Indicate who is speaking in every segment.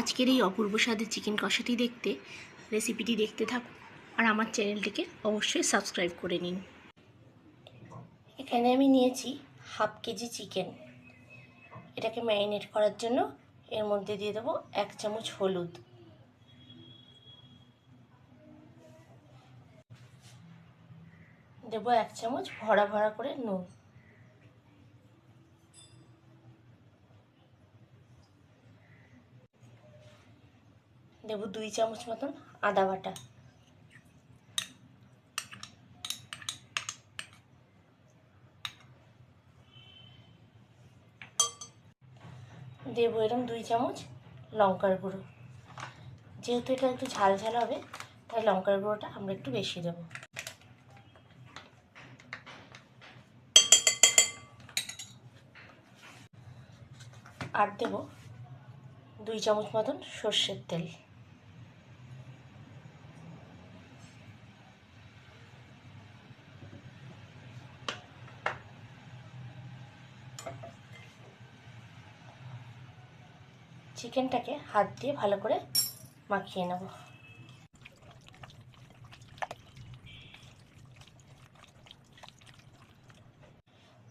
Speaker 1: আজকের এই অপূর্ব স্বাদের চিকেন কষাটি দেখতে রেসিপিটি দেখতে থাকুন আর আমার চ্যানেলটিকে অবশ্যই সাবস্ক্রাইব করে নিন। এখানে আমি নিয়েছি হাফ কেজি চিকেন এটাকে ম্যারিনেট করার জন্য এর মধ্যে দিয়ে দেবো এক চামচ হলুদ। দেবো এক চামচ ভরা ভরা করে নুন। দেবো দুই চামচ মতন আদা বাটা। দেবো এরম দুই চামচ লঙ্কার গুঁড়ো। যেহেতু এটা একটু ঝাল ঝাল হবে, তাই লঙ্কার গুঁড়োটা আমরা একটু বেশি দেবো। আর দেবো দুই চামচ মতন সর্ষের তেল। চিকেনটাকে হাত দিয়ে ভালো করে মাখিয়ে নেব।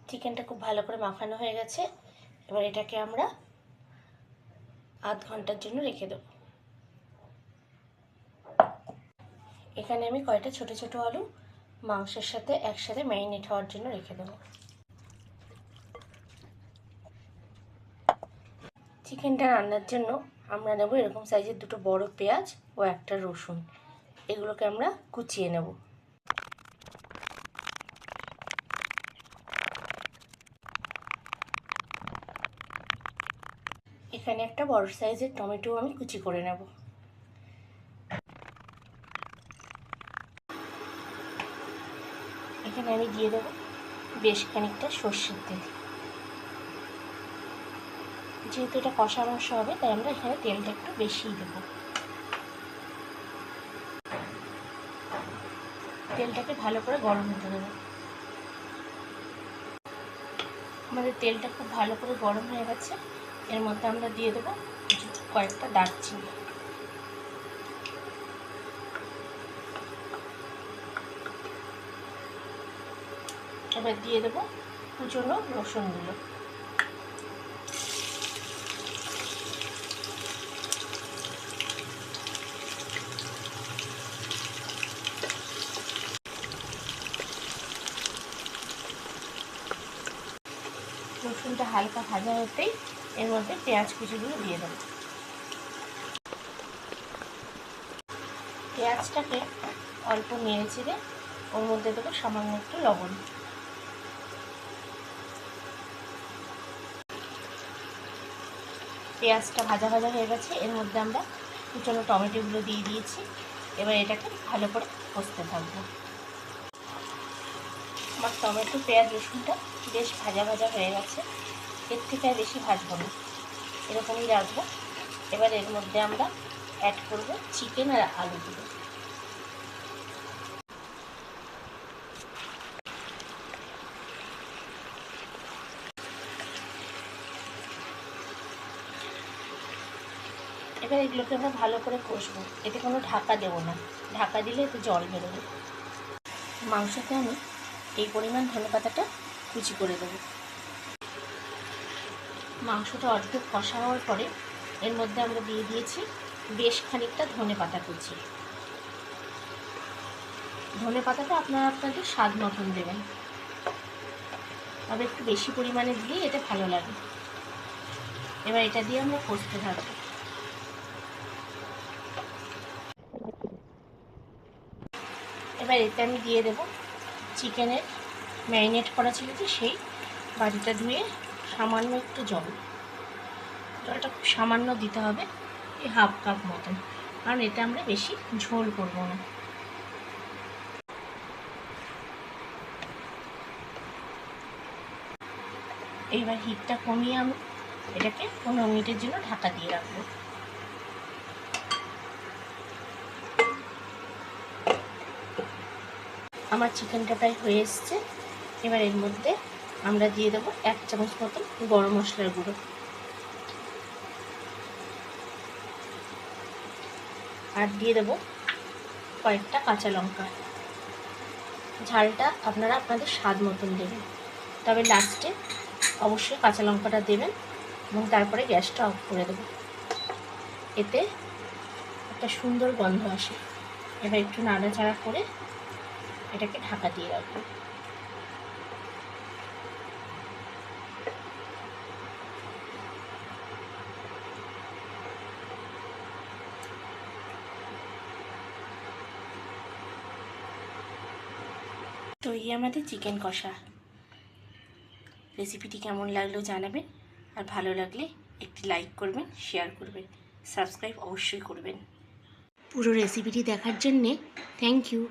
Speaker 1: চিকেনটা খুব ভালো করে মাখানো হয়ে গেছে। এবার এটাকে আমরা আধ ঘণ্টার জন্য রেখে দেব। এখানে আমি কয়টা ছোট ছোট আলু মাংসের সাথে একসাথে ম্যারিনেট হওয়ার জন্য রেখে দেবো। চিকেনটা রান্নার জন্য আমরা নেব এরকম সাইজের দুটো বড় পেঁয়াজ ও একটা রসুন। এগুলোকে আমরা কুচিয়ে নেব। এখানে একটা বড় সাইজের টমেটো আমি কুচি করে নেব। এখানে আমি দিয়ে দেবো বেশ খানিকটা সর্ষের তেল। যেহেতু এটা কষা মাংস হবে, তাই আমরা এখানে তেলটা একটু বেশিই দেব। তেলটাকে ভালো করে গরম হতে দেবো। আমাদের তেলটা খুব ভালো করে গরম হয়ে গেছে। এর মধ্যে আমরা দিয়ে দেবো কয়েকটা দারচিনি। এবার দিয়ে দেবো কুচনো রসুনগুলো। রসুনটা হালকা ভাজা হতেই এর মধ্যে পেঁয়াজ কুচিগুলো দিয়ে দেবো। পেঁয়াজটাকে অল্প নেড়ে চেড়ে ওর মধ্যে দেবো সামান্য একটু লবণ। পেঁয়াজটা ভাজা ভাজা হয়ে গেছে, এর মধ্যে আমরা কুচনো টমেটোগুলো দিয়ে দিয়েছি। এবার এটাকে ভালো করে কষতে থাকব। আমার টমেটো, পেঁয়াজ, রসুনটা বেশ ভাজা ভাজা হয়ে গেছে। এর থেকে আর বেশি ভাজবো না। এরকমই রাখব এবার এর মধ্যে আমরা অ্যাড করব চিকেন আর আলুগুলো। এবার এগুলোকে আমরা ভালো করে কষবো। এতে কোনো ঢাকা দেবো না। ঢাকা দিলে একটু জল বেরোবে। মাংসতে আমি এই পরিমাণ ধনে পাতাটা কুচি করে দেবো। মাংসটা অর্ধেক কষা হওয়ার পরে এর মধ্যে আমরা দিয়ে দিয়েছি বেশ খানিকটা ধনে পাতা কুচি। ধনে পাতাটা আপনারা আপনাদের স্বাদ মতন দেবেন। তবে একটু বেশি পরিমাণে দিলে এটা ভালো লাগে। এবার এটা দিয়ে আমরা কষতে থাকব। এবার এতে আমি দিয়ে দেবো চিকেনের ম্যারিনেট করা ছিল যে সেই বাটিটা ধুয়ে সামান্য একটু জল। জলটা খুব সামান্য দিতে হবে, এই হাফ কাপ মতন। কারণ এতে আমরা বেশি ঝোল করব না। এইবার হিটটা কমিয়ে আমি এটাকে পনেরো মিনিটের জন্য ঢাকা দিয়ে রাখব। আমার চিকেনটা প্রায় হয়ে এসছে। এবার এর মধ্যে আমরা দিয়ে দেবো এক চামচ মতন গরম মশলার গুঁড়ো। আর দিয়ে দেবো কয়েকটা কাঁচা লঙ্কা। ঝালটা আপনারা আপনাদের স্বাদ মতন দেবেন। তবে লাস্টে অবশ্যই কাঁচা লঙ্কাটা দেবেন এবং তারপরে গ্যাসটা অফ করে দেবেন। এতে একটা সুন্দর গন্ধ আসে। এবার একটু নাড়াচাড়া করে এটাকে ঢাকা দিয়ে রাখব। তো এই আমাদের চিকেন কষা। রেসিপিটি কেমন লাগল জানাবেন, আর ভালো লাগলে একটি লাইক করবেন, শেয়ার করবেন, সাবস্ক্রাইব অবশ্যই করবেন। পুরো রেসিপিটি দেখার জন্যে থ্যাংক ইউ